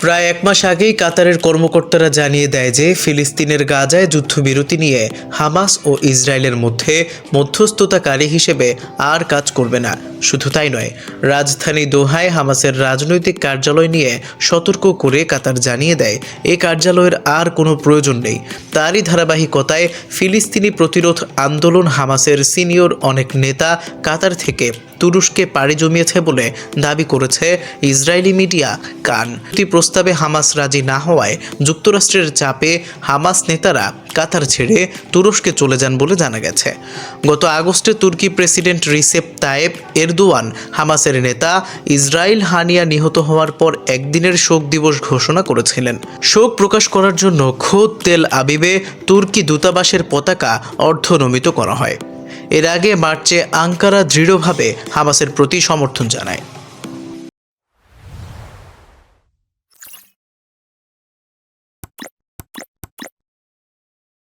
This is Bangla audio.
প্রায় এক মাস আগেই কাতারের কর্মকর্তারা জানিয়ে দেয় যে ফিলিস্তিনের গাজায় যুদ্ধবিরতি নিয়ে হামাস ও ইসরায়েলের মধ্যে মধ্যস্থতাকারী হিসেবে আর কাজ করবে না। শুধু তাই নয়, রাজধানী দোহায় হামাসের রাজনৈতিক কার্যালয় নিয়ে সতর্ক করে কাতার জানিয়ে দেয়, এ কার্যালয়ের আর কোনো প্রয়োজন নেই। তারই ধারাবাহিকতায় ফিলিস্তিনি প্রতিরোধ আন্দোলন হামাসের সিনিয়র অনেক নেতা কাতার থেকে তুরস্কে পাড়ি জমিয়েছে বলে দাবি করেছে ইসরায়েলি মিডিয়া কান। প্রস্তাবে হামাস রাজি না হওয়ায় যুক্তরাষ্ট্রের চাপে হামাস নেতারা কাতার ছেড়ে তুরস্কে চলে যান বলে জানা গেছে। গত আগস্টে তুর্কি প্রেসিডেন্ট রিসেপ তায়েব এরদোয়ান হামাসের নেতা ইসরায়েল হানিয়া নিহত হওয়ার পর একদিনের শোক দিবস ঘোষণা করেছিলেন। শোক প্রকাশ করার জন্য খোদ তেল আবিবে তুর্কি দূতাবাসের পতাকা অর্ধনমিত করা হয়। এর আগে মার্চে আঙ্কারা দৃঢ়ভাবে হামাসের প্রতি সমর্থন জানায়।